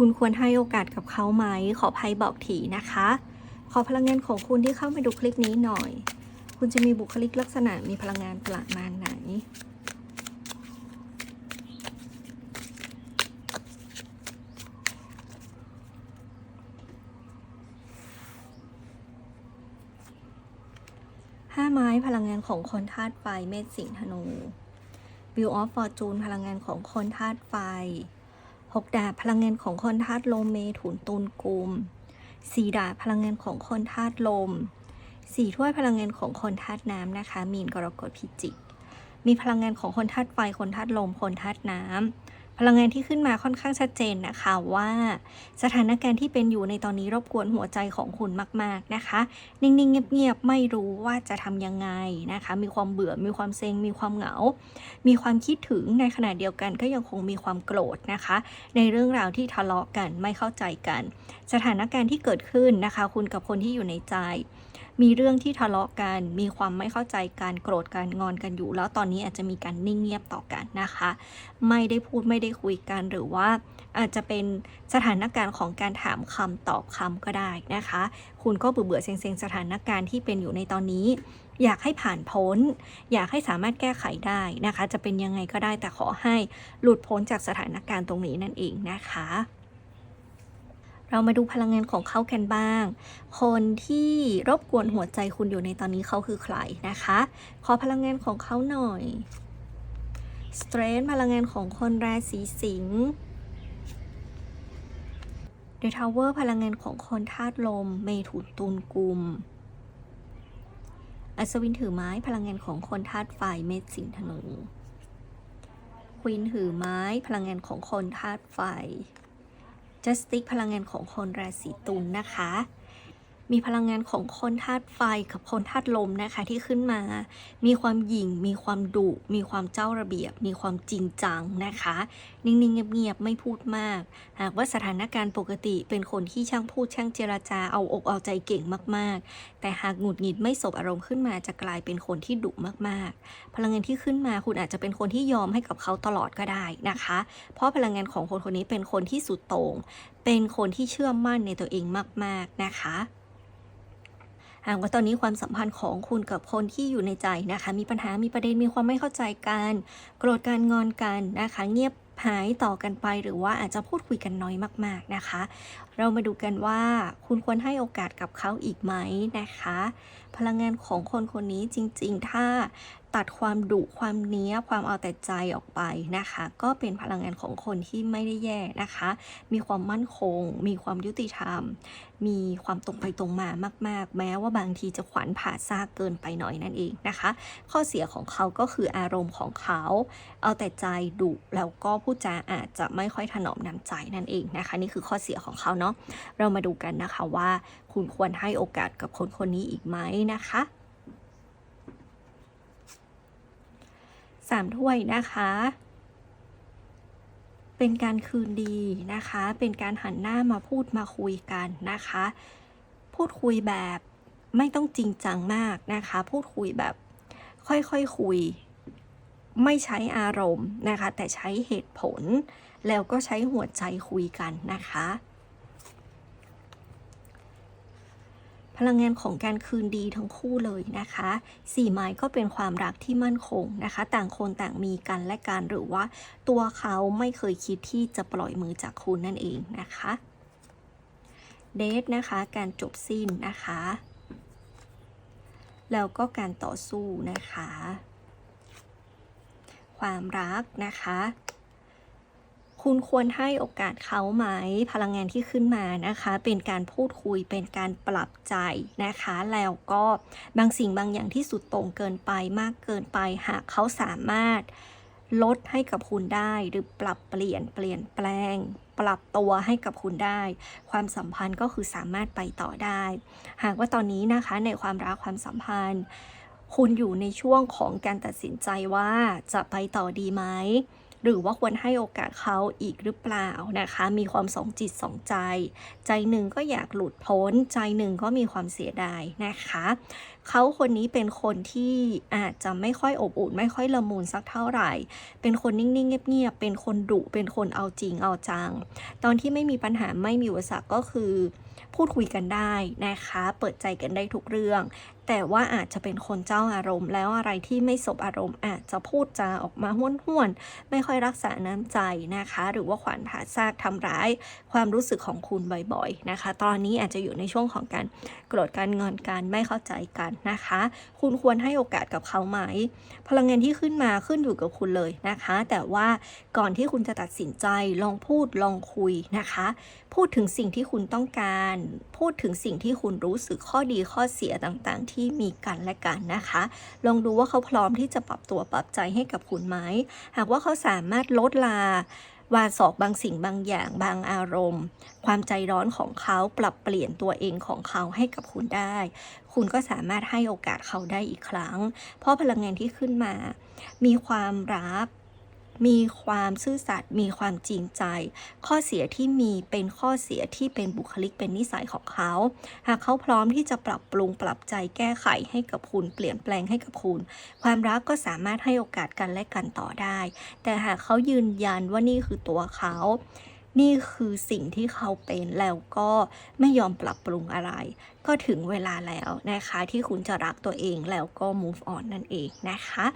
คุณควรให้โอกาสกับเขาไหม ขอภัยบอกทีนะคะ ขอพลังงานของคุณที่เข้ามาดูคลิปนี้หน่อย คุณจะมีบุคลิกลักษณะมีพลังงานประมาณไหนห้าไม้พลังงานของคนธาตุไฟเมษสิงห์ธนู Wheel of Fortune พลังงานของคนธาตุไฟ หกดาบพลังงานของคนธาตุลมเมถุนตุลกุมสี่ดาบพลังงานของคนธาตุลมสี่ถ้วยพลังงานของคนธาตุน้ำนะคะ มีนกรกฎพิจิก มีพลังงานของคนธาตุไฟคนธาตุลมคนธาตุน้ำ พลังงานที่ขึ้นมาค่อนข้างชัดเจนนะคะว่าสถานการณ์ที่เป็นอยู่ในตอนนี้รบกวนหัวใจของคุณมาก ๆนะคะ นิ่ง ๆ เงียบ ๆ ไม่รู้ว่าจะทำยังไงนะคะ มีความเบื่อมีความเซ็ง มีความเหงา มีความคิดถึงในขณะเดียวกันก็ยังคงมีความโกรธนะคะ ในเรื่องราวที่ทะเลาะกันไม่เข้าใจกัน สถานการณ์ที่เกิดขึ้นนะคะ คุณกับคนที่อยู่ในใจ มีเรื่องที่ทะเลาะกัน มีความไม่เข้าใจกันโกรธกันงอนกันอยู่ แล้วตอนนี้อาจจะมีการนิ่งเงียบต่อกันนะคะ ไม่ได้พูดไม่ได้คุยกันหรือว่าอาจจะเป็นสถานการณ์ของการถามคำตอบคำก็ได้นะคะ คุณก็เบื่อเบื่อเซ็งๆ สถานการณ์ที่เป็นอยู่ในตอนนี้ อยากให้ผ่านพ้น อยากให้สามารถแก้ไขได้นะคะ จะเป็นยังไงก็ได้แต่ขอให้หลุดพ้นจากสถานการณ์ตรงนี้นั่นเองนะคะ เรามาดูพลังงานของเขากันบ้าง คนที่รบกวนหัวใจคุณอยู่ในตอนนี้เขาคือใครนะคะ ขอพลังงานของเขาหน่อยสเตรนพลังงานของคนราศีสิงห์ The Tower พลังงานของคนธาตุลม เมถุนตุลกุม อัศวินถือไม้พลังงานของคนธาตุไฟเมษสิงห์ธนูควีนถือไม้พลังงานของคนธาตุไฟ จัสติกพลังงานของคนราศีตุลนะคะ มีพลังงานของคนธาตุไฟกับคนธาตุลมนะคะที่ขึ้นมา มีความหยิ่ง มีความดุมีความเจ้าระเบียบ มีความจริงจังนะคะ นิ่งๆเงียบๆไม่พูดมาก หากว่าสถานการณ์ปกติเป็นคนที่ช่างพูดช่างเจรจาเอาอกเอาใจเก่งมากๆ แต่หากหงุดหงิดไม่สบอารมณ์ขึ้นมาจะกลายเป็นคนที่ดุมากๆ พลังงานที่ขึ้นมาคุณอาจจะเป็นคนที่ยอมให้กับเขาตลอดก็ได้นะคะ เพราะพลังงานของคนคนนี้เป็นคนที่สุดโต่งเป็นคนที่เชื่อมั่นในตัวเองมาก ๆนะคะ หากว่าตอนนี้ความสัมพันธ์ของคุณกับคนที่อยู่ในใจนะคะ มีปัญหามีประเด็นมีความไม่เข้าใจกันโกรธกันงอนกันนะคะ เงียบหายต่อกันไปหรือว่าอาจจะพูดคุยกันน้อยมาก ๆนะคะ เรามาดูกันว่าคุณควรให้โอกาสกับเขาอีกไหมนะคะ พลังงานของคนคนนี้จริง ๆ ถ้า ตัดความดุความเนี้ยความเอาแต่ใจออกไปนะคะ ก็เป็นพลังงานของคนที่ไม่ได้แย่นะคะ มีความมั่นคง มีความยุติธรรม มีความตรงไปตรงมามาก ๆ แม้ว่าบางทีจะขวัญผ่าซากเกินไปหน่อยนั่นเองนะคะ ข้อเสียของเขาก็คืออารมณ์ของเขา เอาแต่ใจดุแล้วก็พูดจาอาจจะไม่ค่อยถนอมน้ำใจนั่นเองนะคะ นี่คือข้อเสียของเขาเนาะเรามาดูกันนะคะว่า คุณควรให้โอกาสกับคนคนนี้อีกไหมนะคะ สามถ้วยนะคะ เป็นการคืนดีนะคะ เป็นการหันหน้ามาพูดมาคุยกันนะคะ พูดคุยแบบไม่ต้องจริงจังมากนะคะ พูดคุยแบบค่อยๆคคุย ไม่ใช้อารมณ์นะคะ แต่ใช้เหตุผล แล้วก็ใช้หัวใจคุยกันนะคะ พลังงานของการคืนดีทั้งคู่เลยนะคะสี่ไม้ก็เป็นความรักที่มั่นคงนะคะ ต่างคนต่างมีกันและกันหรือว่าตัวเขาไม่เคยคิดที่จะปล่อยมือจากคุณนั่นเองนะคะเดทนะคะการจบสิ้นนะคะ แล้วก็การต่อสู้นะคะ ความรักนะคะ คุณควรให้โอกาสเขาไหมพลังงานที่ขึ้นมานะคะ เป็นการพูดคุยเป็นการปรับใจนะคะ แล้วก็บางสิ่งบางอย่างที่สุดโต่งเกินไปมากเกินไปหากเขาสามารถลดให้กับคุณได้หรือปรับเปลี่ยนเปลี่ยนแปลง ปรับตัวให้กับคุณได้ ความสัมพันธ์ก็คือสามารถไปต่อได้ หากว่าตอนนี้นะคะในความรักความสัมพันธ์ คุณอยู่ในช่วงของการตัดสินใจว่าจะไปต่อดีไหม หรือว่าควรให้โอกาสเขาอีกหรือเปล่านะคะ มีความสองจิตสองใจ ใจหนึ่งก็อยากหลุดพ้น ใจหนึ่งก็มีความเสียดายนะคะ เขาคนนี้เป็นคนที่อาจจะไม่ค่อยอบอุ่นไม่ค่อยละมุนสักเท่าไหร่ เป็นคนนิ่งๆเงียบๆเป็นคนดุเป็นคนเอาจริงเอาจัง ตอนที่ไม่มีปัญหาไม่มีอุปสรรคก็คือ พูดคุยกันได้นะคะ เปิดใจกันได้ทุกเรื่อง แต่ว่าอาจจะเป็นคนเจ้าอารมณ์ แล้วอะไรที่ไม่สบอารมณ์ อาจจะพูดจาออกมาห้วนๆไม่ค่อยรักษาน้ำใจนะคะ หรือว่าขวานผ่าซากทำร้าย ความรู้สึกของคุณบ่อยๆนะคะ ตอนนี้อาจจะอยู่ในช่วงของการโกรธกันงอนกันไม่เข้าใจกันนะคะ คุณควรให้โอกาสกับเขาไหม พลังงานที่ขึ้นมาขึ้นอยู่กับคุณเลยนะคะ แต่ว่าก่อนที่คุณจะตัดสินใจลองพูดลองคุยนะคะ พูดถึงสิ่งที่คุณต้องการ พูดถึงสิ่งที่คุณรู้สึกข้อดีข้อเสียต่างๆที่มีกันและกันนะคะ ลองดูว่าเขาพร้อมที่จะปรับตัวปรับใจให้กับคุณไหม หากว่าเขาสามารถลดลาวาสอกบางสิ่งบางอย่างบางอารมณ์ ความใจร้อนของเขาปรับเปลี่ยนตัวเองของเขาให้กับคุณได้ คุณก็สามารถให้โอกาสเขาได้อีกครั้ง เพราะพลังงานที่ขึ้นมา มีความรัก มีความซื่อสัตย์มีความจริงใจ ข้อเสียที่มีเป็นข้อเสียที่เป็นบุคลิกเป็นนิสัยของเขา หากเขาพร้อมที่จะปรับปรุงปรับใจแก้ไขให้กับคุณเปลี่ยนแปลงให้กับคุณ ความรักก็สามารถให้โอกาสกันและกันต่อได้ แต่หากเขายืนยันว่านี่คือตัวเขานี่คือสิ่งที่เขาเป็นแล้วก็ไม่ยอมปรับปรุงอะไร ก็ถึงเวลาแล้วนะคะ ที่คุณจะรักตัวเองแล้วก็ move on นั่นเองนะคะ